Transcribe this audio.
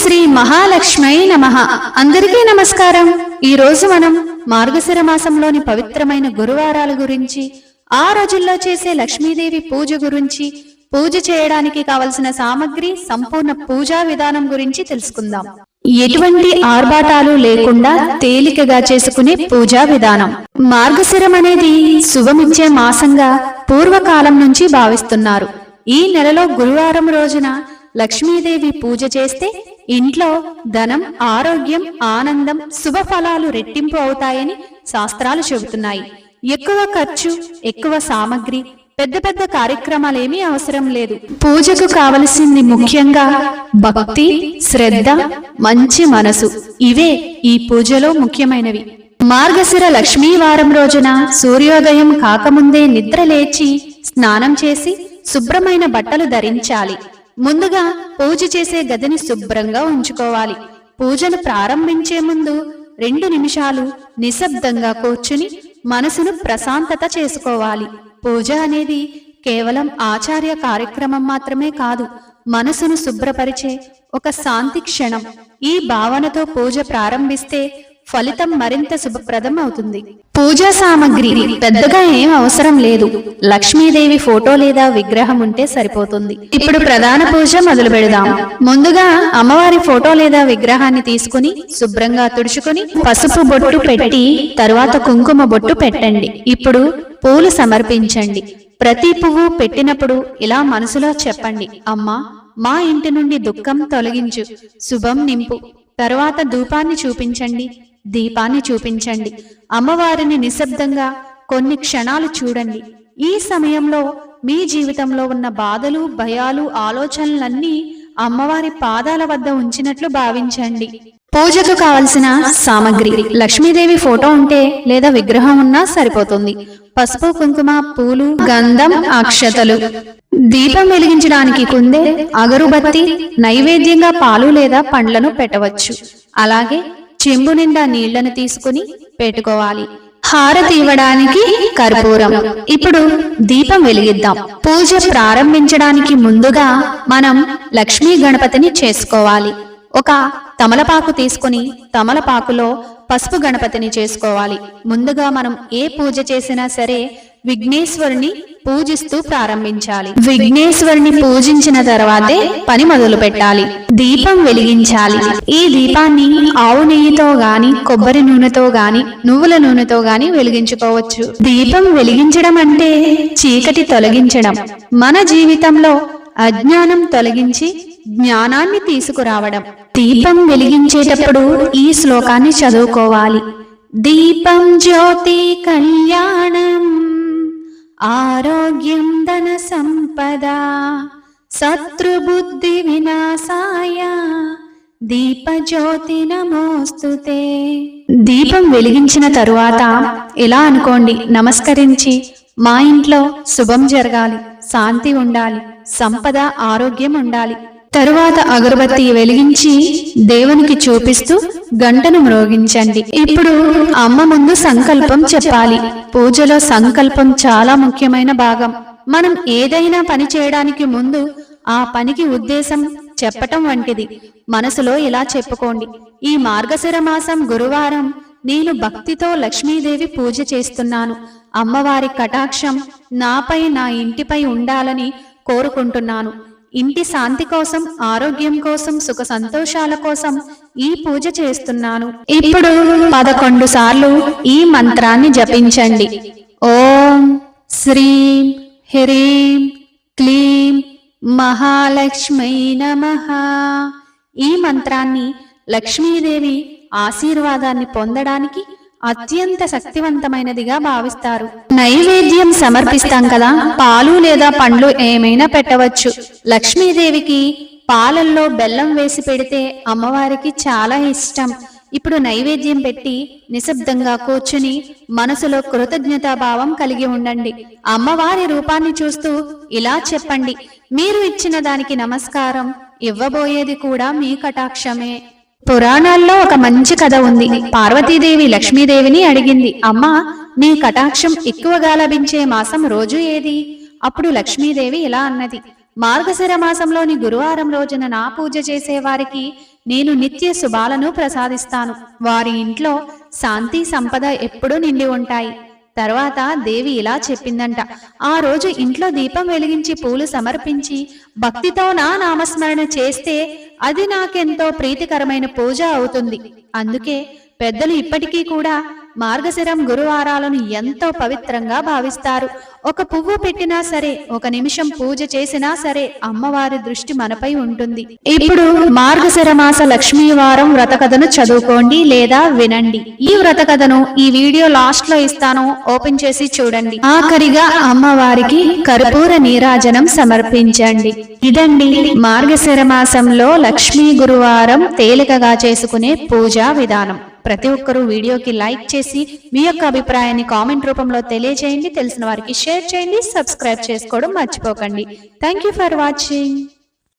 శ్రీ మహాలక్ష్మై నమ. అందరికీ నమస్కారం. ఈ రోజు మనం మార్గశిర మాసంలోని పవిత్రమైన గురువారాల గురించి ఆ రోజుల్లో చేసే లక్ష్మీదేవి పూజ గురించి పూజ చేయడానికి కావలసిన సామగ్రి సంపూర్ణ పూజా విధానం గురించి తెలుసుకుందాం. ఎటువంటి ఆర్భాటాలు లేకుండా తేలికగా చేసుకునే పూజా విధానం. మార్గశిరం అనేది శుభమిచ్చే మాసంగా పూర్వకాలం నుంచి భావిస్తున్నారు. ఈ నెలలో గురువారం రోజున లక్ష్మీదేవి పూజ చేస్తే ఇంట్లో ధనం ఆరోగ్యం ఆనందం శుభ ఫలాలు రెట్టింపు అవుతాయని శాస్త్రాలు చెబుతున్నాయి. ఎక్కువ ఖర్చు ఎక్కువ సామగ్రి పెద్ద పెద్ద కార్యక్రమాలేమీ అవసరం లేదు. పూజకు కావలసింది ముఖ్యంగా భక్తి శ్రద్ధ మంచి మనసు. ఇవే ఈ పూజలో ముఖ్యమైనవి. మార్గశిర లక్ష్మీ వారం రోజున సూర్యోదయం కాకముందే నిద్ర లేచి స్నానం చేసి శుభ్రమైన బట్టలు ధరించాలి. ముందుగా పూజ చేసే గదిని శుభ్రంగా ఉంచుకోవాలి. పూజను ప్రారంభించే ముందు రెండు నిమిషాలు నిశ్శబ్దంగా కూర్చుని మనసును ప్రశాంతత చేసుకోవాలి. పూజ అనేది కేవలం ఆచార్య కార్యక్రమం మాత్రమే కాదు మనసును శుభ్రపరిచే ఒక శాంతి క్షణం. ఈ భావనతో పూజ ప్రారంభిస్తే ఫలితం మరింత శుభప్రదం అవుతుంది. పూజా సామగ్రి పెద్దగా ఏం అవసరం లేదు. లక్ష్మీదేవి ఫోటో లేదా విగ్రహం ఉంటే సరిపోతుంది. ఇప్పుడు ప్రధాన పూజ మొదలు పెడదాం. ముందుగా అమ్మవారి ఫోటో లేదా విగ్రహాన్ని తీసుకుని శుభ్రంగా తుడుచుకుని పసుపు బొట్టు పెట్టి తరువాత కుంకుమ బొట్టు పెట్టండి. ఇప్పుడు పూలు సమర్పించండి. ప్రతి పువ్వు పెట్టినప్పుడు ఇలా మనసులో చెప్పండి. అమ్మా మా ఇంటి నుండి దుఃఖం తొలగించు. శుభం నింపు. తరువాత ధూపాన్ని చూపించండి. దీపాన్ని చూపించండి. అమ్మవారిని నిశ్శబ్దంగా కొన్ని క్షణాలు చూడండి. ఈ సమయంలో మీ జీవితంలో ఉన్న బాధలు భయాలు ఆలోచనలన్నీ అమ్మవారి పాదాల వద్ద ఉంచినట్లు భావించండి. పూజకు కావలసిన సామగ్రి లక్ష్మీదేవి ఫోటో ఉంటే లేదా విగ్రహం ఉన్నా సరిపోతుంది. పసుపు కుంకుమ పూలు గంధం అక్షతలు. దీపం వెలిగించడానికి కుందే అగరుబత్తి నైవేద్యంగా పాలు లేదా పండ్లను పెట్టవచ్చు. అలాగే చెంబు నిండా నీళ్ళను తీసుకుని పెట్టుకోవాలి. హారతి ఇవ్వడానికి కర్పూరం. ఇప్పుడు దీపం వెలిగిద్దాం. పూజ ప్రారంభించడానికి ముందుగా మనం లక్ష్మీ గణపతిని చేసుకోవాలి. ఒక తమలపాకు తీసుకుని తమలపాకులో పసుపు గణపతిని చేసుకోవాలి. ముందుగా మనం ఏ పూజ చేసినా సరే విఘ్నేశ్వరుని పూజిస్తూ ప్రారంభించాలి. విఘ్నేశ్వరుని పూజించిన తర్వాతే పని మొదలు పెట్టాలి దీపం వెలిగించాలి. ఈ దీపాన్ని ఆవు నెయ్యితో గాని కొబ్బరి నూనెతో గాని నువ్వుల నూనెతో గాని వెలిగించుకోవచ్చు. దీపం వెలిగించడం అంటే చీకటి తొలగించడం. మన జీవితంలో అజ్ఞానం తొలగించి జ్ఞానాన్ని తీసుకురావడం. దీపం వెలిగించేటప్పుడు ఈ శ్లోకాన్ని చదువుకోవాలి. దీపం జ్యోతి కళ్యాణం. ఆరోగ్యం ధన సంపద శత్రుబుద్ధి వినాశాయ దీపజ్యోతి నమోస్తుతే దీపం వెలిగించిన తరువాత ఎలా అనుకోండి నమస్కరించి మా ఇంట్లో శుభం జరగాలి శాంతి ఉండాలి సంపద ఆరోగ్యం ఉండాలి. తరువాత అగరబత్తి వెలిగించి దేవునికి చూపిస్తూ గంటను మ్రోగించండి. ఇప్పుడు అమ్మ ముందు సంకల్పం చెప్పాలి. పూజలో సంకల్పం చాలా ముఖ్యమైన భాగం. మనం ఏదైనా పని చేయడానికి ముందు ఆ పనికి ఉద్దేశం చెప్పటం వంటిది. మనసులో ఇలా చెప్పుకోండి. ఈ మార్గశిర మాసం గురువారం నేను భక్తితో లక్ష్మీదేవి పూజ చేస్తున్నాను. అమ్మవారి కటాక్షం నాపై నా ఇంటిపై ఉండాలని కోరుకుంటున్నాను. ఇంటి శాంతి కోసం ఆరోగ్యం కోసం సుఖ సంతోషాల కోసం ఈ పూజ చేస్తున్నాను. ఇప్పుడు పదకొండు సార్లు ఈ మంత్రాన్ని జపించండి. ఓం శ్రీం హ్రీం క్లీం మహాలక్ష్మీ నమ. ఈ మంత్రాన్ని లక్ష్మీదేవి ఆశీర్వాదాన్ని పొందడానికి అత్యంత శక్తివంతమైనదిగా భావిస్తారు. నైవేద్యం సమర్పిస్తాం కదా? పాలు లేదా పండ్లు ఏమైనా పెట్టవచ్చు. లక్ష్మీదేవికి పాలల్లో బెల్లం వేసి పెడితే అమ్మవారికి చాలా ఇష్టం. ఇప్పుడు నైవేద్యం పెట్టి నిశ్శబ్దంగా కూర్చుని మనసులో కృతజ్ఞతాభావం కలిగి ఉండండి. అమ్మవారి రూపాన్ని చూస్తూ ఇలా చెప్పండి. మీరు ఇచ్చిన దానికి నమస్కారం ఇవ్వబోయేది కూడా మీ కటాక్షమే. పురాణాల్లో ఒక మంచి కథ ఉంది. పార్వతీదేవి లక్ష్మీదేవిని అడిగింది. అమ్మా నీ కటాక్షం ఎక్కువగా లభించే మాసం రోజు ఏది? అప్పుడు లక్ష్మీదేవి ఇలా అన్నది. మార్గశిర మాసంలోని గురువారం రోజున నా పూజ చేసే వారికి నేను నిత్య శుభాలను ప్రసాదిస్తాను. వారి ఇంట్లో శాంతి సంపద ఎప్పుడూ నిండి ఉంటాయి. తర్వాత దేవి ఇలా చెప్పిందంట. ఆ రోజు ఇంట్లో దీపం వెలిగించి పూలు సమర్పించి భక్తితో నా నామస్మరణ చేస్తే అది నాకెంతో ప్రీతికరమైన పూజ అవుతుంది. అందుకే పెద్దలు ఇప్పటికీ కూడా మార్గశిరం గురువారాలను ఎంతో పవిత్రంగా భావిస్తారు. ఒక పువ్వు పెట్టినా సరే ఒక నిమిషం పూజ చేసినా సరే అమ్మవారి దృష్టి మనపై ఉంటుంది. ఇప్పుడు మార్గశిర మాస వారం వ్రత కథను చదువుకోండి లేదా వినండి. ఈ వ్రత కథను ఈ వీడియో లాస్ట్లో ఇస్తాను. ఓపెన్ చేసి చూడండి. ఆఖరిగా అమ్మవారికి కర్పూర నీరాజనం సమర్పించండి. ఇదండి మార్గశిర మాసంలో లక్ష్మీ గురువారం తేలికగా చేసుకునే పూజా విధానం. ప్రతి ఒక్కరూ వీడియోకి లైక్ చేసి మీ యొక్క అభిప్రాయాన్ని కామెంట్ రూపంలో తెలియజేయండి. తెలిసిన వారికి షేర్ చేయండి. సబ్స్క్రైబ్ చేసుకోవడం మర్చిపోకండి. Thank you for watching